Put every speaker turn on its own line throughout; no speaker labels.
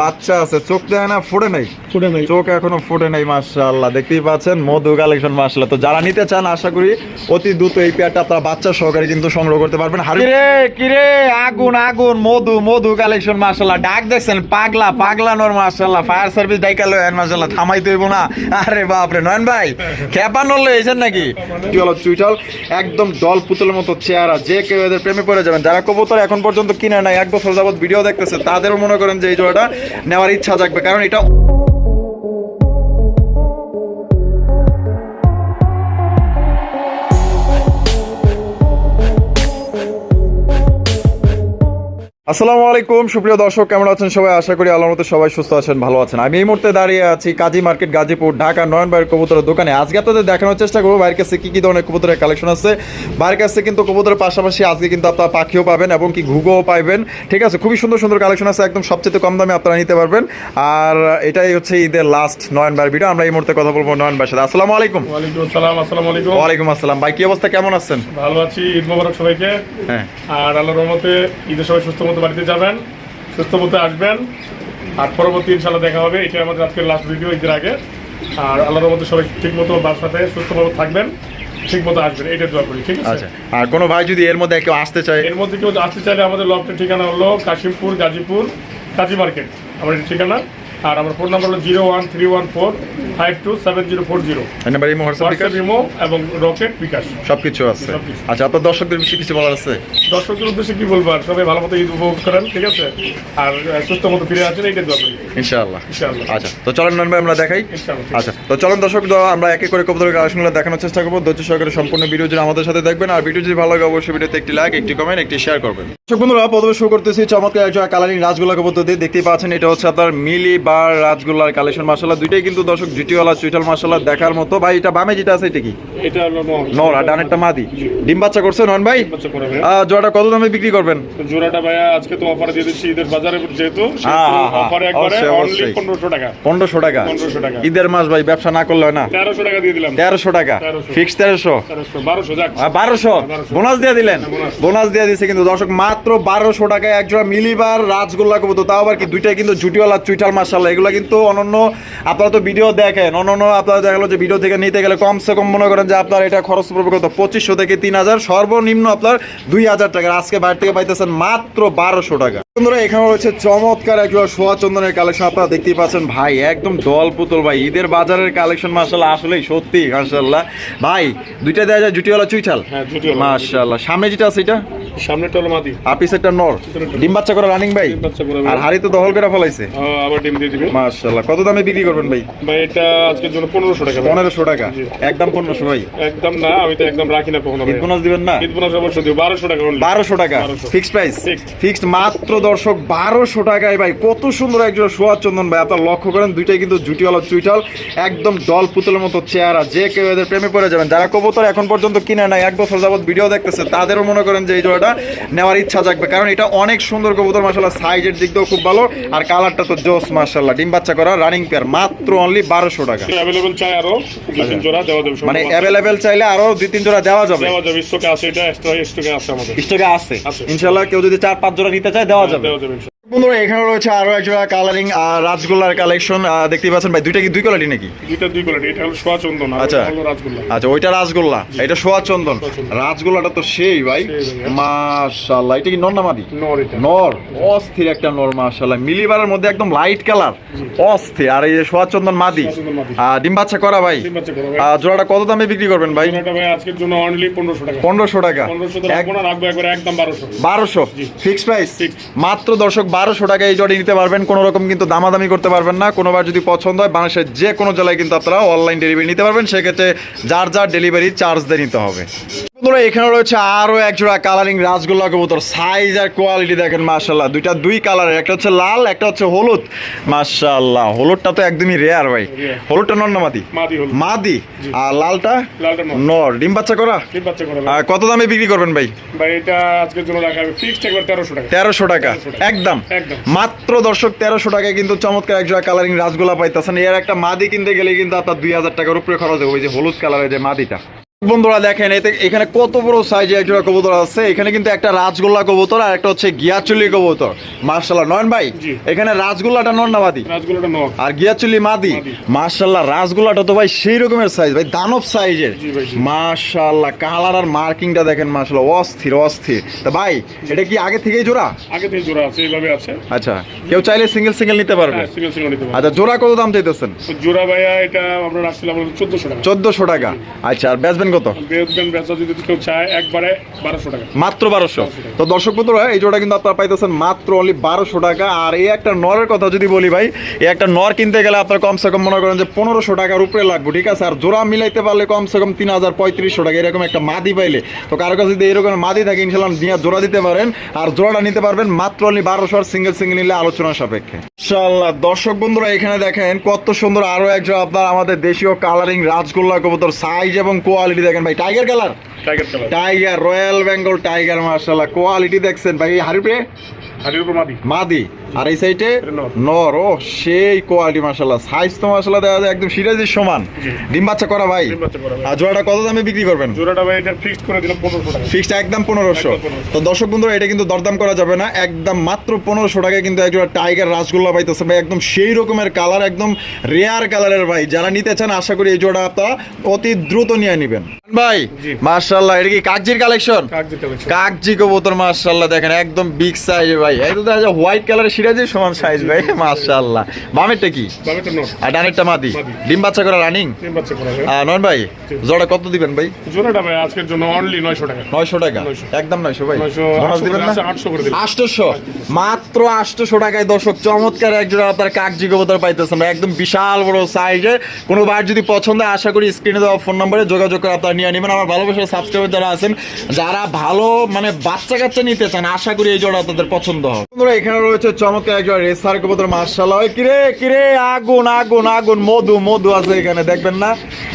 বাচ্চা আছে চোখ দেয় না ফুটে নাই।
ফুটে নাই।
চোখ এখনও ফুটে নাই মাশাআল্লাহ। দেখতেই পাচ্ছেন মধু কালেকশন মাশাআল্লাহ। তো যারা নিতে চান আশা করি অতি দ্রুত এই পেয়ারটা আপনারা বাচ্চা সহকারে কিন্তু সংগ্রহ করতে পারবেন। কিরে কিরে আগুন আগুন মধু মধু কালেকশন মাশাআল্লাহ। ডাক দেখছেন পাগলা পাগলা নর মাশাআল্লাহ। ফায়ার সার্ভিস ডাইকা লয় মাশাআল্লাহ থামাই দেব না। আরে বাপ রে নয়ন ভাই খেপা নলে এসেন নাকি? কি হলো চুইটাল একদম ডল পুতুলের মতো চেহারা যে কেউ এদের প্রেমে পড়ে যাবেন। যারা কবুতর এখন পর্যন্ত কিনে নাই এক বছর যাবত ভিডিও দেখতেছে তাদেরও মনে করেন যে এই জোড়াটা নেওয়ার ইচ্ছা জাগবে কারণ এটা আসসালামু আলাইকুম সুপ্রিয় দর্শক কেমন আছেন সবাই? আশা করি আল্লাহর মতো সবাই সুস্থ আছেন ভালো আছেন। আমি এই মুহূর্তে দাঁড়িয়ে আছি কাজী মার্কেট গাজীপুর ঢাকা নয়ন ভাইয়ের কবুতরের দোকানে। আজকে আপনাদের দেখানোর চেষ্টা করব ভাইয়ের কাছে কি কি ধরনের কবুতরের কালেকশন আছে। ভাইয়ের কাছে কিন্তু কবুতরের পাশাপাশি আজকে কিন্তু আপনারা পাখিও পাবেন এবং কি ঘুঘুও পাবেন ঠিক আছে খুবই সুন্দর সুন্দর কালেকশন আছে একদম সবচেয়ে কম দামে আপনারা নিতে পারবেন। আর এটাই হচ্ছে ঈদের লাস্ট নয়ন ভাইয়ের ভিডিও আমরা এই মুহূর্তে কথা বলব নয়ন ভাইয়ের সাথে। আসসালামু আলাইকুম।
ওয়ালাইকুম আসসালাম আসসালামু আলাইকুম।
ওয়ালাইকুম আসসালাম। ভাই কি অবস্থা? কেমন আছেন?
ভালো আছি ঈদ মোবারক সবাইকে।
হ্যাঁ।
আর আল্লাহর রহমতে ঈদের সবাই সুস্থ মতো বাড়িতে যাবেন সুস্থ মতো আসবেন। আর পরবর্তী ইনশাল্লাহ দেখা হবে। এটা আমাদের আজকের লাস্ট ভিডিও ঈদের আগে। আর আল্লাহর মতো সবাই ঠিক মতো বাসাতে সুস্থ মতো থাকবেন ঠিক মতো আসবেন। এটা দোয়া করি ঠিক আছে?
আচ্ছা। আর কোনো ভাই যদি এর মধ্যে কেউ আসতে চায়?
এর মধ্যে কেউ আসতে চাইলে আমাদের লফটের ঠিকানা হলো কাশিমপুর গাজীপুর কাজী মার্কেট। আমাদের ঠিকানা। আর আমার ফোন নাম্বার হলো zero one three one four five two seven zero four zero
number
WhatsApp Imo এবং রকেট বিকাশ।
সবকিছু আছে। আচ্ছা আপনার দর্শকদের বেশি কিছু বলার আছে?
দর্শকদের উদ্দেশ্যে কি বলব আর? সবাই ভালো মতো ঈদ উপভোগ করেন ঠিক আছে? আর সুস্থ মতো ফিরে আসেন এইটা দোয়া করি।
ইনশাআল্লাহ।
ইনশাআল্লাহ।
আচ্ছা তো চলেন নন আমরা দেখাই। আচ্ছা তো চলেন দর্শক দ- আমরা একে করে কবুতরের কালেকশনগুলো দেখানোর চেষ্টা করব। ধৈর্য সহকারে সম্পূর্ণ ভিডিও আমাদের সাথে দেখবেন। আর ভিডিও যদি ভালো লাগে অবশ্যই ভিডিওতে একটি লাইক একটি কমেন্ট একটি শেয়ার করবেন। দর্শক বন্ধুরা প্রথমে শুরু করতেছি চমৎকার একজন কালারিং রাজগোল্লা কবুতর দিয়ে। দেখতেই পাচ্ছেন এটা হচ্ছে আপনার মিলি বার রাজগোল্লার কালেকশন মাসাল্লাহ দুইটাই কিন্তু দর্শক জুটিওয়ালা চুইটাল মাসাল্লাহ দেখার মতো। ভাই এটা বামে যেটা আছে এটা কি?
এটা হলো নর।
ডানেরটা মাদি। ডিম বাচ্চা করছে নন ভাই? জোড়াটা কত দামে বিক্রি করবেন?
জোড়াটা ভাইয়া আজকে তো অফার দিয়ে দিচ্ছি ঈদের বাজারে যেহেতু
হ্যাঁ, হ্যাঁ, হ্যাঁ।
অফারে একবারে অনলি
অবশ্যই।
পনেরোশো টাকা।
পনেরোশো টাকা।
1500 টাকা।
ঈদের মাস ভাই ব্যবসা না করলে হয় না।
তেরোশো টাকা দিয়ে দিলাম।
তেরোশো টাকা। ফিক্স তেরোশো।
তেরোশো বারোশো যাক। 1200
বোনাস দিয়ে দিলেন।
বোনাস।
বোনাস দিয়ে দিচ্ছে কিন্তু দর্শক মাত্র বারোশো টাকায় একজোড়া মিলিবার রাজগোল্লা কবুতর। তাও আবার কি দুইটাই কিন্তু জুটিওয়ালা চুইটাল মাসাল্লাহ এগুলো কিন্তু অনন্য আপনারা তো ভিডিও দেখেন, অনন্য আপনারা দেখা গেলো যে ভিডিও থেকে নিতে গেলে কমসে কম মনে করেন যে আপনার এটা খরচ পড়বে কত, পঁচিশশো থেকে তিন হাজার, সর্বনিম্ন আপনার দুই হাজার টাকা আজকে বাইরে থেকে পাইতেছেন মাত্র বারোশো টাকা। বন্ধুরা এখানে রয়েছে চমৎকার একজোড়া সোয়া চন্দনের কালেকশন। আপনারা দেখতেই পাচ্ছেন ভাই একদম দল পুতুল ভাই। ঈদের বাজারের কালেকশন মাসাল্লাহ আসলেই সত্যি মাসাল্লাহ ভাই দুইটা দেওয়া যায় জুটিওয়ালা চুইঠাল?
হ্যাঁ
সামনে যেটা আছে এটা?
সামনেটা হলো মাদি।
আপিস একটা নর। ডিম বাচ্চা করে রানিং ভাই?
ডিম বাচ্চা করে ভাই।
আর হাড়ি তো দহল করে ফলাইছে।
আবার ডিম দিয়ে দিবে।
মাশাল্লাহ কত দামে বিক্রি করবেন ভাই?
ভাই এটা আজকের জন্য টাকা ভাই।
পনেরোশো টাকা। একদম পনেরোশো ভাই।
একদম না আমি তো একদম রাখি না কখনো
ঈদ বোনাস দিবেন না?
ঈদ বোনাস অবশ্যই দিব। বারোশো টাকা only।
বারোশো টাকা। ফিক্সড প্রাইস ফিক্সড মাত্র দর্শক বারোশো টাকায় ভাই কত সুন্দর একজন সোয়ার চন্দন ভাই। আপনার লক্ষ্য করেন দুইটাই কিন্তু জুটিওয়ালা চুইটাল একদম ডল পুতুলের মতো চেহারা। যে কেউ এদের প্রেমে পড়ে যাবেন। যারা কবুতর এখন পর্যন্ত কিনে নাই এক বছর যাবত ভিডিও দেখতেছে তাদেরও মনে করেন যে এই জোড়াটা নেওয়ার ইচ্ছা জাগবে। কারণ এটা অনেক সুন্দর কবুতর মাসাল্লাহ সাইজের দিক দিয়েও খুব ভালো। আর কালারটা তো জোস মাসাল্লাহ ডিম বাচ্চা করা রানিং পেয়ার মাত্র অনলি বারোশো টাকা।
অ্যাভেলেবল চাই আরও জোড়া দেওয়া যাবে
মানে অ্যাভেলেবেল চাইলে আরও দুই তিন জোড়া দেওয়া যাবে।
দেওয়া যাবে স্টকে আছে এটা স্টকে আছে আমাদের।
স্টকে আছে।
আছে।
ইনশাল্লাহ কেউ যদি চার পাঁচ জোড়া নিতে চায় দেওয়া যাবে
দেওয়া যাবে ইনশাল্লাহ।
বন্ধুরা এখানে রয়েছে আরও এক জোড়া কালারিং রাজগোল্লার কালেকশন দেখতে পাচ্ছেন ভাই দুইটা কি দুই কোয়ালিটি নাকি?
দুইটা দুই কোয়ালিটি এটা হলো সোয়া চন্দন আর
আচ্ছা।
হলো রাজগোল্লা।
আচ্ছা ওইটা রাজগোল্লা এটা সোয়া চন্দন রাজগোল্লাটা তো সেই ভাই। মাশাআল্লাহ এটা কি
নর এটা।
নর অস্থির একটা নর মাশাআল্লাহ। মিলিবারের মধ্যে একদম লাইট কালার অস্থির। আর এই যে সোয়া চন্দন মাদি।
মাদি।
ডিম বাচ্চা করা ভাই?
ডিম বাচ্চা করা ভাই।
আহ, জোড়াটা কত দামে বিক্রি করবেন ভাই?
ভাই আজকের জন্য অনলি পনেরোশো টাকা।
পনেরোশো টাকা।
না একদম বারোশো।
বারোশো? Fix price. মাত্র দর্শক বারোশো টাকা এই জড়ি নিতে পারবেন। কোনো রকম কিন্তু দামাদামি করতে পারবেন না। কোনোবার যদি পছন্দ হয়, বাংলাদেশের যে কোনো জেলায় কিন্তু আপনারা অনলাইন ডেলিভারি নিতে পারবেন। সেক্ষেত্রে যার যার ডেলিভারি চার্জ দিয়ে নিতে হবে। বন্ধুরা এখানে রয়েছে আরও এক জোড়া কালারিং রাসগোল্লা কবুতর। সাইজ আর কোয়ালিটি দেখেন মাশাল্লাহ দুইটা দুই কালারের একটা হচ্ছে লাল একটা হচ্ছে হলুদ। মাশাল্লাহ হলুদটা তো একদমই রেয়ার ভাই। হলুদটা নন্নামাদি
মাদি? হল
মাদি? আর লালটা?
নর।
নর। ডিম বাচ্চা করা। আর কত দামে বিক্রি করবেন ভাই?
তেরোশো টাকা।
তেরোশো টাকা।
1300 টাকা।
একদম। মাত্র দর্শক তেরোশো টাকায় কিন্তু চমৎকার একজোড়া কালারিং রাসগোলা পাইতেছেন। এর একটা মাদি কিনতে গেলে কিন্তু আপনার দুই হাজার টাকার উপরে খরচ হবে যে হলুদ কালারের যে মাদিটা। বন্ধুরা দেখেন এতে এখানে কত বড় সাইজে একটা কবুতর আছে। এখানে কিন্তু একটা রাজগোল্লা কবুতর আর একটা হচ্ছে গিয়াচুলি কবুতর। মার্শাল্লাহ নয়ন ভাই? এখানে রাজগোল্লাটা নন্নাবাদী
রাজগুলোটা নক
আর গিয়াচুলি মাদি?
মাদি।
মার্শাল্লাহ রাজগোল্লাটা তো ভাই সেই রকমের সাইজ ভাই দানব সাইজের। মার্শাল্লাহ কালার আর মার্কিংটা দেখেন মার্শাল্লাহ অস্থির অস্থির। তা ভাই এটা কি আগে থেকেই জোড়া?
আগে থেকে জোড়া আছে এইভাবে আছে।
আচ্ছা কেউ চাইলে সিঙ্গেল সিঙ্গেল নিতে পারবে?
হ্যাঁ সিঙ্গেল সিঙ্গেল নিতে পারবেন
আচ্ছা জোড়া কত দাম চাইতেছেন?
জোড়া ভাইয়া এটা আমরা রাখছিলাম চোদ্দশো টাকা।
চোদ্দশো টাকা। আচ্ছা আর বেচবেন কত?
বেসবেন বেচা যদি কেউ চায় একবারে বারোশো টাকা।
মাত্র বারোশো। তো দর্শক বন্ধুরা এই জোড়া কিন্তু আপনারা পাইতেছেন মাত্র অনলি বারোশো টাকা। আর এই একটা নরের কথা যদি বলি ভাই এই একটা নর কিনতে গেলে আপনার কমসে কম মনে করেন যে পনেরোশো টাকার উপরে লাগবে ঠিক আছে? আর জোড়া মিলাইতে পারলে কমসে কম তিন হাজার পঁয়ত্রিশশো টাকা এরকম একটা মাদি পাইলে। তো কারও কাছে যদি এরকম মাদি থাকে ইনশাল্লাহ জোড়া দিতে পারেন। আর জোড়াটা নিতে পারবেন মাত্র অনলি বারোশো আর সিঙ্গেল সিঙ্গেল নিলে আলোচনা সাপেক্ষে। ইনশাল্লাহ দর্শক বন্ধুরা এখানে দেখেন কত সুন্দর আরও একজন আপনার আমাদের দেশীয় কালারিং রাজগোল্লা কবুতর সাইজ এবং কোয়ালিটি দেখেন ভাই tiger colour
tiger colour
tiger royal Bengal tiger martial quality দেখছেন ভাই হারিপে
হারিপে মাদি।
মাদি। আর এই সাইডে
নর।
ও সেই কোয়ালিটি মার্শাল্লাহ সাইজ তো মার্শাল্লাহ দেখা যায় একদম সিরাজির সমান। ডিম বাচ্চা করা ভাই। আর জোড়াটা কত দামে বিক্রি করবেন?
জোড়াটা ভাই এটা ফিক্সড করে দিলাম পনেরোশো টাকা।
ফিক্সড একদম
1500
তো দর্শক বন্ধুরা এটা কিন্তু দরদাম করা যাবে না। একদম মাত্র পনেরোশো টাকায় কিন্তু একজোড়া টাইগার রাসগোল্লা পাইতেছে ভাই। একদম সেই রকমের কালার একদম রেয়ার কালারের ভাই। যারা নিতে চান আশা করি এই জোড়া আপনারা অতি দ্রুত নিয়ে নেবেন। ভাই
জি।
মার্শাল্লাহ এটা কি কাকজির কালেকশন কাকজি কবুতর মাশাআল্লাহ দেখেন একদম বিগ সাইজ ভাই। এই তো দেখা হোয়াইট কালারের সমান সাইজ ভাই মাশাআল্লাহ। বামেরটা কি? আর ডানেরটা মাদি। ডিম বাচ্চা করে রানিং
ডিম বাচ্চা করা ভাই।
নন ভাই জোড়া কত দিবেন ভাই?
জোড়াটা ভাই আজকের জন্য অনলি নয়শো টাকা।
নয়শো টাকা? একদম নয়শো ভাই।
900
বোনাস দিবেন না?
করে দিবেন।
মাত্র আটশোশো টাকায় দর্শক চমৎকার আপনার কাকজি কবুতর পাইতেছেন একদম বিশাল বড় সাইজের কোনো বার যদি পছন্দ আশা করি স্ক্রিনে দেওয়া ফোন নম্বরে যোগাযোগ করে আপনারা নিয়ে নেবেন। আমার ভালোবাসার সাবস্ক্রাইবার যারা আছেন যারা ভালো মানে বাচ্চা কাচ্চা নিতে চান আশা করি এই জোড়া আপনাদের পছন্দ হবে। বন্ধুরা এখানে রয়েছে চমৎকার রেসার কবুতর মার্শাল্লাহ কিরে কিরে আগুন আগুন আগুন মধু মধু আছে এখানে দেখবেন না?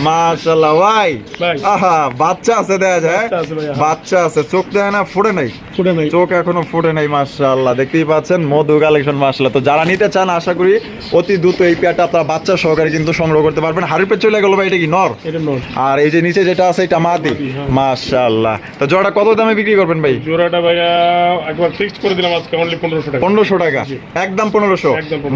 মার্শাল্লাহ ভাই। আহা বাচ্চা আছে দেখা যায়
বাচ্চা আছে ভাই, হ্যাঁ।
বাচ্চা আছে চোখ দেয় না ফুটে নাই?
ফুটে নাই।
চোখ এখনও ফুটে নাই মার্শাল্লাহ দেখতেই পাচ্ছেন মধু কালেকশন মার্শাল্লাহ তো যারা নিতে চান আশা করি অতি দ্রুত এই পেয়ারটা আপনারা বাচ্চা সহকারে কিন্তু সংগ্রহ করতে পারবেন। হারিপে চলে গেল ভাই এটা কি নর? আর এই যে নিচে যেটা আছে এটা মাদি।
মাদি, হ্যাঁ।
তো জোড়াটা কত দামে বিক্রি করবেন ভাই?
জোড়াটা ভাইয়া একবার ফিক্সড করে দিলাম আজকে অনলি পনেরোশো টাকা।
পনেরোশো টাকা। একদম পনেরোশো।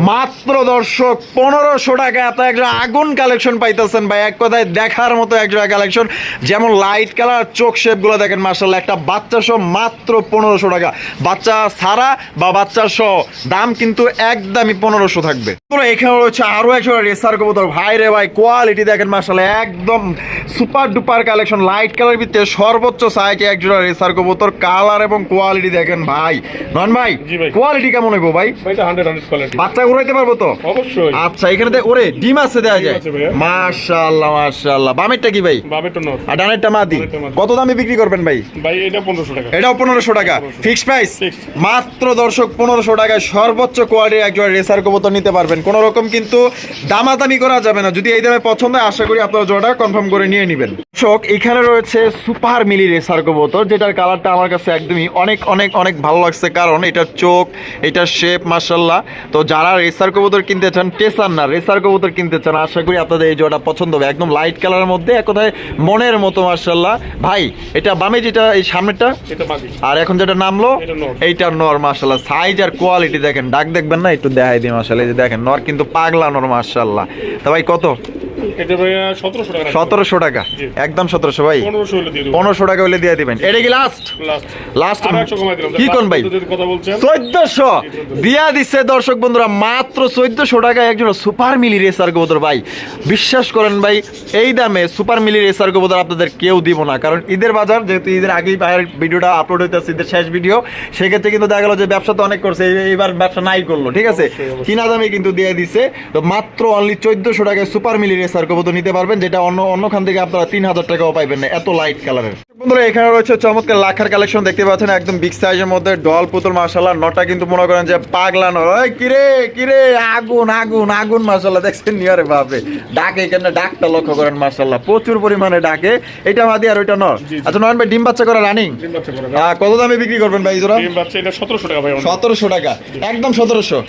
মাত্র দর্শক পনেরোশো টাকা। আপনার একটা আগুন কালেকশন পাইতেছেন ভাই। এক কথায় দেখার মতো একটা কালেকশন যেমন লাইট কালার চোখ শেপগুলো দেখেন মার্শাল্লাহ একটা বাচ্চা সহ মাত্র পনেরোশো টাকা। বাচ্চা ছাড়া বা বাচ্চা সহ দাম কিন্তু একদমই পনেরোশো থাকবে। এখানে রয়েছে আরও একটা রেসার কবুতর। ভাই রে ভাই কোয়ালিটি দেখেন মার্শাল্লাহ একদম super duper collection light colour ভিতরে সর্বোচ্চ সাইজে একজোড়া রেসার কবুতর। কালার এবং কোয়ালিটি দেখেন ভাই। নন ভাই
ভাই।
কোয়ালিটি কেমন হইব ভাই?
কোয়ালিটি
বাচ্চা ঘুরাইতে পারব তো?
অবশ্যই।
আচ্ছা এখানে দেখ ওরে ডিম আছে দেওয়া যায়। মাশাআল্লাহ মাশাআল্লাহ। বামেরটা কি ভাই?
বামেটা নট
আর ডানেরটা মাদি। কত দামে বিক্রি করবেন ভাই?
ভাই এটা পনেরোশো টাকা।
এটাও পনেরোশো টাকা। Fix price? মাত্র দর্শক পনেরোশো টাকায় সর্বোচ্চ কোয়ালিটির একজন রেসার কবুতর নিতে পারবেন। কোনো রকম কিন্তু দামাদামি করা যাবে না। যদি এই দামে পছন্দ হয় আশা করি আপনারা জোড়া কনফার্ম করে নিয়ে নেবেন। দর্শক এখানে রয়েছে সুপার মিলি রেসার কবুতর যেটার কালারটা আমার কাছে একদমই অনেক অনেক অনেক ভালো লাগছে। কারণ এটার চোখ এটার শেপ মার্শাল্লাহ তো যারা রেসার কবুতর কিনতে চান টেসার না রেসার কবুতর কিনতে চান আশা করি আপনাদের এই জোড়া পছন্দ হবে। একদম লাইট কালারের মধ্যে এক কথায় মনের মতো মার্শাল্লাহ ভাই এটা বামে যেটা এই সামনেটা আর এখন যেটা নামলো? এইটা নর মার্শাল্লাহ সাইজ আর কোয়ালিটি দেখেন। ডাক দেখবেন না? একটু দেখাই দিই মার্শাল্লাহ এই যে দেখেন নর কিন্তু পাগলা নর মার্শাল্লাহ তা ভাই কত?
সতেরোশো টাকা।
একদম সতেরোশো ভাই।
পনেরোশো
টাকা হলে দিয়ে দিবেন। এটা কি লাস্ট
লাস্ট
কি কোন ভাই? চোদ্দশো। দিয়া দিচ্ছে দর্শক বন্ধুরা মাত্র চোদ্দশো টাকায় একজন সুপার মিলি রেসার ভাই। বিশ্বাস করেন ভাই এই দামে সুপার মিলি রেসার কবুতর আপনাদের কেউ দিব না। কারণ ঈদের বাজার যেহেতু ঈদের আগেই বাইরের ভিডিওটা আপলোড হইতেছে ঈদের শেষ ভিডিও সেক্ষেত্রে কিন্তু দেখা গেল যে ব্যবসা তো অনেক করছে এই- এইবার ব্যবসা নাই করল ঠিক আছে। কিনা দামে কিন্তু দিয়ে দিছে। তো মাত্র অনলি চোদ্দশো টাকায় সুপার মিলি রেসার কবুতর নিতে পারবেন, যেটা অন্য অন্যখান থেকে আপনারা তিন হাজার টাকাও পাইবেন না, এত লাইট কালারের বন্ধুরা এখানে রয়েছে চমৎকার লাখার কালেকশন দেখতে পাচ্ছেন একদম বিগ সাইজের মধ্যে ডল পুতুল মার্শাল্লাহ নটা কিন্তু মনে করেন যে পাগলা নর ওই কিরে কিরে আগুন আগুন আগুন মার্শাল্লাহ দেখছেন নিয়ারে ভাবে ডাকে এখানে ডাকটা লক্ষ্য করেন মার্শাল্লাহ প্রচুর পরিমাণে ডাকে। এটা মাদি আর ওইটা নর আচ্ছা নয়ন ভাই ডিম বাচ্চা করা রানিং কত দামে বিক্রি করবেন ভাই জোড়া?
ডিম বাচ্চা এটা সতেরোশো টাকা ভাই
সতেরোশো টাকা। একদম সতেরোশো।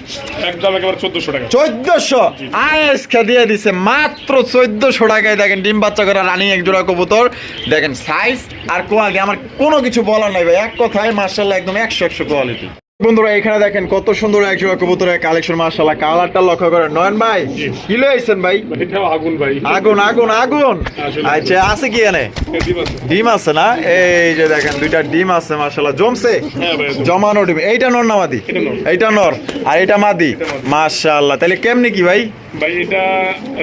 একদম একেবারে চোদ্দশো টাকা।
চোদ্দশো? আয়েসকে দিয়ে দিছে। মাত্র চোদ্দশো টাকায় দেখেন ডিম বাচ্চা করা রানিং এক জোড়া কবুতর। দেখেন সাইজ আর কোয়ালিটি আমার কোনো কিছু বলার নাই ভাই। এক কথায় মার্শাল্লাহ একদম একশো একশো কোয়ালিটি বন্ধুরা এখানে দেখেন কত সুন্দর এক জোড়া কবুতরের কালেকশন মার্শাল্লাহ কালারটা লক্ষ্য করেন। নয়ন ভাই। কি লইছেন ভাই?
আগুন ভাই।
আগুন আগুন আগুন। আচ্ছা আছে কি এনে
হ্যাঁ, ডিম আছে।
না? এই যে দেখেন দুইটা ডিম আছে মার্শাল্লাহ জমছে?
হ্যাঁ।
জমানো ডিম। এইটা নর না মাদি? এইটা নর। আর এটা মাদি। মাশাআল্লাহ। তাহলে কেমনি কি ভাই?
ভাই এটা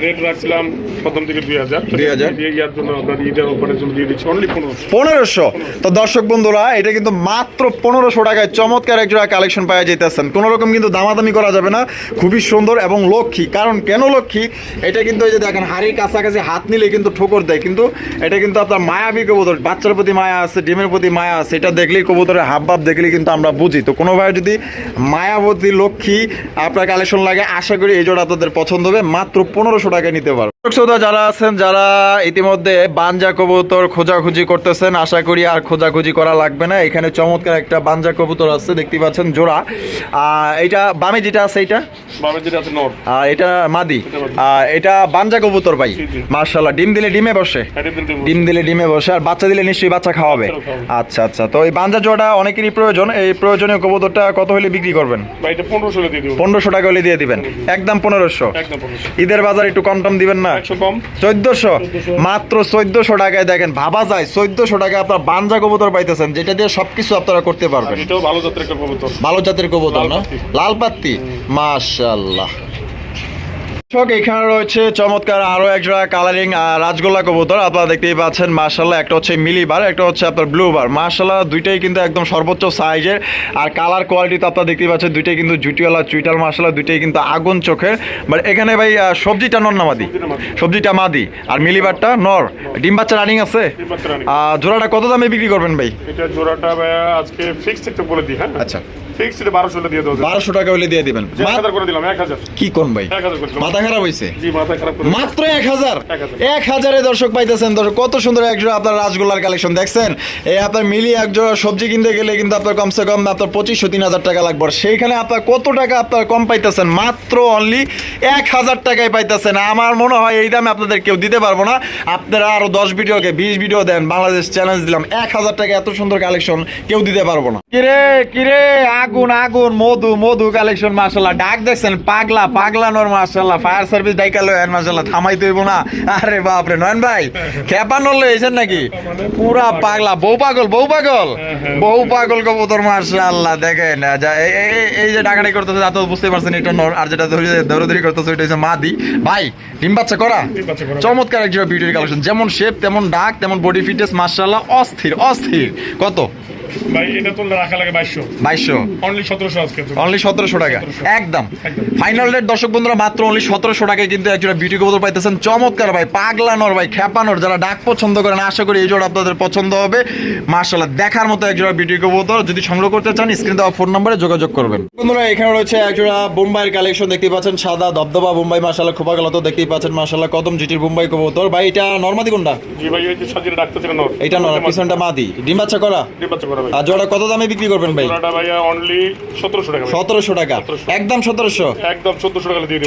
রেট রাখছিলাম প্রথম থেকে দুই হাজার।
2000
দিয়ে জন্য আপনার ঈদের অফারের জন্য দিয়ে দিচ্ছি অনলি পনেরোশো।
পনেরোশো। তো দর্শক বন্ধুরা এটা কিন্তু মাত্র পনেরোশো টাকায় চমৎকার এক জোড়া কালেকশন পাওয়া যেতেছেন কোনো রকম কিন্তু দামাদামি করা যাবে না। খুবই সুন্দর এবং লক্ষ্মী। কারণ কেন লক্ষ্মী? এটা কিন্তু এই যে দেখেন হাড়ির কাছাকাছি হাত নিলে কিন্তু ঠোকর দেয়। কিন্তু এটা কিন্তু আপনার মায়াবী কবুতর। বাচ্চার প্রতি মায়া আছে ডিমের প্রতি মায়া আছে। এটা দেখলেই কবুতরের হাব ভাব দেখলেই কিন্তু আমরা বুঝি। তো কোনোভাবে যদি মায়াবতী লক্ষ্মী আপনার কালেকশন লাগে আশা করি এই জোড়া আপনাদের পছন্দ হবে মাত্র পনেরোশো টাকায় নিতে দর্শক শ্রোতা যারা আছেন যারা ইতিমধ্যে বাঞ্জা কবুতর খোঁজাখুঁজি করতেছেন আশা করি আর খোঁজাখুঁজি করা লাগবে না। এখানে চমৎকার একটা বাঞ্জা কবুতর আছে দেখতে পাচ্ছেন জোড়া। আর এটা বামে যেটা আছে এটা? আর এটা মাদি।
এটা
বানজা কবুতর ভাই। মার্শাল্লাহ ডিম দিলে ডিমে বসে। ডিম দিলে ডিমে বসে। আর বাচ্চা দিলে নিশ্চয়ই বাচ্চা খাওয়াবে। আচ্ছা আচ্ছা তো এই বাঞ্জা জোড়া অনেকেরই প্রয়োজন। এই প্রয়োজনীয় কবুতরটা কত হলে বিক্রি করবেন?
পনেরোশো
টাকা হলে দিয়ে দিবেন। একদম পনেরোশো। ঈদের বাজার একটু কম টম দিবেন না? চোদ্দশো? মাত্র চোদ্দশো টাকায় দেখেন ভাবা যায় চোদ্দশো টাকায় আপনার বাঞ্জা কবুতর পাইতেছেন যেটা দিয়ে সবকিছু আপনারা করতে পারবেন।
ভালো জাতের কবুতর।
ভালো জাতের কবুতর না?
লাল পাত্তি।
লাল পাত্তি? মাশাল্লাহ দর্শক, এখানে রয়েছে চমৎকার আরও এক জোড়া কালারিং রাজগোল্লা কবুতর। আপনারা দেখতেই পাচ্ছেন মার্শাল্লাহ একটা হচ্ছে মিলিবার একটা হচ্ছে আপনার ব্লু বার। মার্শাল্লাহ দুইটাই কিন্তু একদম সর্বোচ্চ সাইজের আর কালার কোয়ালিটি তো আপনারা দেখতেই পাচ্ছেন দুইটাই কিন্তু জুটিওয়ালা চুইটাল মার্শাল্লাহ দুইটাই কিন্তু আগুন চোখের। বাট এখানে ভাই সবজিটা নর না মাদি?
সবজিটা মাদি।
আর মিলিবারটা নর। ডিম বাচ্চা রানিং আছে? জোড়াটা কত দামে বিক্রি করবেন ভাই?
এটা জোড়াটা আজকে ফিক্সড একটু বলে দিই হ্যাঁ?
আচ্ছা।
ফিক্সড এটা বারোশো দিয়ে দেবো
বারোশো টাকা হলে দিয়ে দিবেন।
যে এক হাজার করে দিলাম এক হাজার।
কি কোন ভাই?
এক হাজার করে
মাথা খারাপ হয়েছে
জি মাথা খারাপ
মাত্র এক হাজার?
এক হাজার।
এক হাজারে দর্শক পাইতেছেন। দর্শক কত সুন্দর এক আপনার রাজগোল্লার কালেকশন দেখছেন? এই আপনার মিলি এক সবজি কিনতে গেলে কিন্তু আপনার কমসে কম আপনার পঁচিশশো তিন হাজার টাকা লাগবে। সেইখানে আপনার কত টাকা আপনার কম পাইতেছেন? মাত্র অনলি এক হাজার টাকায় পাইতেছেন। আমার মনে হয় এই দামে আপনাদের কেউ দিতে পারব না। আপনারা আরও দশ ভিডিওকে বিশ ভিডিও দেন। বাংলাদেশ চ্যালেঞ্জ দিলাম। এক হাজার টাকা এত সুন্দর কালেকশন কেউ দিতে পারব না। কিরে কিরে আগুন আগুন মধু মধু কালেকশন মাসাল্লাহ ডাক দেখছেন পাগলা পাগলা নোর মাসাল্লাহ ফায়ার সার্ভিস ডাইকালো মাসাল্লাহ থামাই তৈব না। আরে বাপরে নয়ন ভাই খেপা নড়লে এসেন নাকি? পুরা পাগলা বউ পাগল বউ পাগল। বউ পাগল কবুতর মাসাল্লাহ দেখেন এই- যে ডাকাডি করতেছে তা তো বুঝতে পারছেন এটা নর আর যেটা দৌড়দৌড়ি করতেছে ওইটা হচ্ছে মাদি। ভাই ডিম বাচ্চা করা। চমৎকার একজন বিউটির কালেকশন যেমন শেপ তেমন ডাক তেমন বডি ফিটনেস মার্শাল্লাহ অস্থির অস্থির। কত?
ভাই এটা তুললে রাখা লাগে বাইশশো।
বাইশশো?
অনলি সতেরোশো আজকে
অনলি সতেরোশো টাকা? একদম।
একদম।
ফাইনাল রেট দর্শক বন্ধুরা মাত্র অনলি সতেরোশো টাকায় কিন্তু একজন বিউটি কবুতর পাইতেছেন। চমৎকার ভাই পাগলানোর ভাই খেপানোর যারা ডাক পছন্দ করেন আশা করি এই জোড়া আপনাদের পছন্দ হবে। মার্শাল্লাহ দেখার মতো একজোড়া বিউটি কবুতর। যদি সংগ্রহ করতে চান স্ক্রিন দেওয়া ফোন নম্বরে যোগাযোগ করবেন। বন্ধুরা এখানে রয়েছে একজোড়া বোম্বাইয়ের কালেকশন দেখতে পাচ্ছেন সাদা দবদবা বোম্বাই মার্শাল্লাহ খোপা গেল তো দেখতেই পাচ্ছেন মার্শাল্লাহ কদম জিটির বোম্বাই কবুতর। ভাই এটা নর্মাদি কোনটা?
জি ভাই যে সাজিয়ে নর।
এটা নর পিছনটা মাদি। ডিম বাচ্চা করা?
ডিম বাচ্চা করা। ভাই
আর জোড়া কত দামে বিক্রি করবেন ভাই?
জোড়াটা ভাইয়া অনলি সতেরোশো টাকা
একদম সতেরোশো?
একদম চোদ্দশো টাকা দিয়ে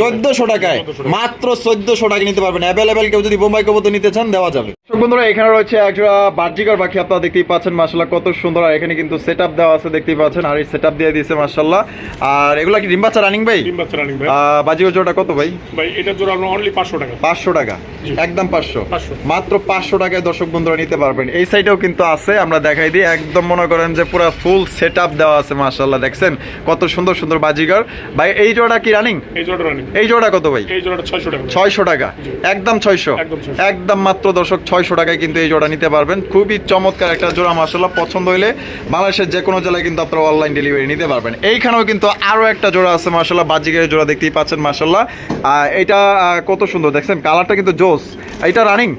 টাকায়? মাত্র চোদ্দশো টাকা নিতে পারবেন। অ্যাভেলেবেল কেউ যদি বোম্বাই কবুতর নিতে চান দেওয়া যাবে। বন্ধুরা এখানে রয়েছে একটা বাহ্যিকর পাখি আপনারা দেখতেই পাচ্ছেন মাসাল্লাহ কত সুন্দর। আর এখানে কিন্তু সেট আপ দেওয়া আছে দেখতেই পাচ্ছেন। আর এই সেট আপ দিয়ে দিয়েছে মাসাল্লাহ আর এগুলা কি ডিম বাচ্চা রানিং ভাই?
ডিম বাচ্চা রানিং ভাই
বাজিকর জোড়া কত ভাই?
ভাই এটা জোড়া অনলি পাঁচশো টাকা।
পাঁচশো টাকা। একদম পাঁচশো।
500
মাত্র পাঁচশো টাকায় দর্শক বন্ধুরা নিতে পারবেন। এই সাইডেও কিন্তু আছে আমরা দেখাই দিই। একদম মনে করেন যে পুরো ফুল সেট আপ দেওয়া আছে মাসাল্লাহ দেখছেন? কত সুন্দর সুন্দর বাজিগর। ভাই এই জোড়া কি রানিং
এই জোড়াটা রানিং
এই জোড়া কত ভাই?
এই জোড়াটা ছয়শো টাকা
ছয়শো টাকা। একদম ছয়শো।
একদম 600
একদম মাত্র দর্শক ছয়শো টাকায় কিন্তু এই জোড়া নিতে পারবেন। খুবই চমৎকার একটা জোড়া মাসাল্লাহ পছন্দ হলে বাংলাদেশের যে কোনো জেলায় কিন্তু আপনারা অনলাইন ডেলিভারি নিতে পারবেন। এইখানেও কিন্তু আরও একটা জোড়া আছে মাসাল্লাহ বাজিকের জোড়া দেখতেই পাচ্ছেন মাসাল্লাহ এটা কত সুন্দর দেখছেন? কালারটা কিন্তু জোস। এটা রানিং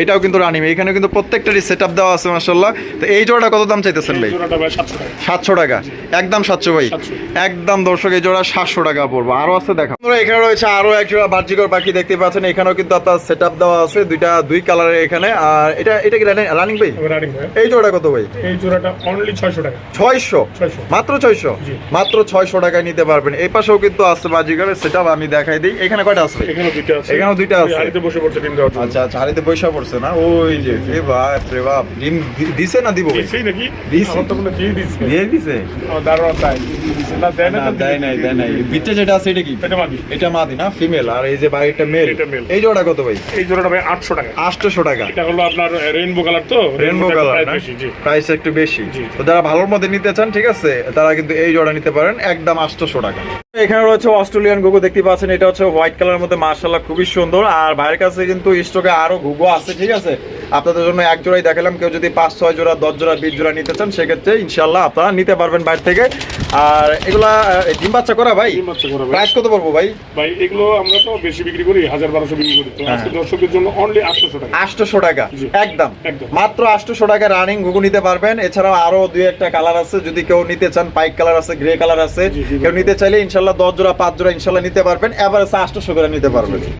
এইটাও কিন্তু রানিং এখানে কিন্তু প্রত্যেকটারই সেট আপ দেওয়া আছে মাসাল্লাহ তো এই জোড়াটা কত দাম চাইতেছেন ভাই?
সাতশো টাকা।
একদম সাতশো ভাই। একদম দর্শক এই জোড়া সাতশো টাকা পড়ব। আরও আছে দেখা। এখানে রয়েছে আরও এক জোড়া বাহ্যিকর পাখি দেখতে পাচ্ছেন। এখানেও কিন্তু আপনার সেট আপ দেওয়া আছে। দুইটা দুই কালারের এখানে। আর এটা এটা কি রানিং ভাই
রানিং ভাই
এই জোড়া কত ভাই?
এই জোড়াটা অনলি ছয়শো টাকা।
ছয়শো?
ছয়শো।
মাত্র ছয়শো?
জি।
মাত্র ছয়শো টাকায় নিতে পারবেন। এই পাশেও কিন্তু আছে বাজিগরের সেটা আমি দেখাই দিই। এখানে কয়টা আছে? ভাই?
এখানেও দুইটা আছে।
এখানেও দুইটা আছে।
হাড়িতে বসে পড়ছে ডিম দেওয়ার
আচ্ছা আচ্ছা হারিতে পয়সা পড়ছে না? ওই যে এ বাপ রে বাপ। ডিম দিছে না দিব?
দিছেই নাকি?
দিছি।
তো মনে দিয়ে দিচ্ছে
দিয়ে দিছে?
আমার দারোয়ান তাই। দিছে। না দেয় না
না
তো
দেয় নাই বিটে যেটা আছে এটা কি?
এটা মাদি।
এটা মাদি না? ফিমেল। আর এই যে বাইরেটা মেল। এই জোড়া কত ভাই?
এই জোড়াটা ভাই আটশো টাকা।
টাকা।
এটা হলো আপনার রেইনবো কালার তো? টা
কালার প্রাইস একটু বেশি। তো যারা ভালোর মধ্যে নিতে চান ঠিক আছে তারা কিন্তু এই জোড়া নিতে পারেন একদম আটশোশো টাকা। এখানে রয়েছে অস্ট্রেলিয়ান গুগু দেখতে পাচ্ছেন এটা হচ্ছে হোয়াইট কালারের মধ্যে মার্শাল্লাহ খুবই সুন্দর। আর ভাইয়ের কাছে কিন্তু স্টকে আরও ঘুঘু আছে ঠিক আছে? আপনাদের জন্য এক জোড়াই দেখালাম কেউ যদি পাঁচ ছয় জোড়া দশ জোড়া বিশ জোড়া নিতে চান সেক্ষেত্রে ইনশাল্লাহ আপনারা নিতে পারবেন বাইরে থেকে। আর এগুলা ডিম বাচ্চা করা ভাই?
ডিম বাচ্চা করা ভাই।
প্রাইস কত পড়ব ভাই?
ভাই এগুলো আমরা তো বেশি বিক্রি করি হাজার বারোশো বিক্রি করি। তো
হ্যাঁ।
আজকে দর্শকদের জন্য অনলি আটশোশো টাকা।
আটশোশো টাকা একদম। মাত্র আটশোশো টাকা রানিং ঘুঘু নিতে পারবেন। এছাড়াও আরও দুই একটা কালার আছে যদি কেউ নিতে চান পাইক কালার আছে গ্রে কালার আছে কেউ নিতে চাইলে ইনশাল্লাহ দশ জোড়া পাঁচ জোড়া ইনশাল্লাহ নিতে পারবেন। এবার আছে আটশোশো করে নিতে পারবেন।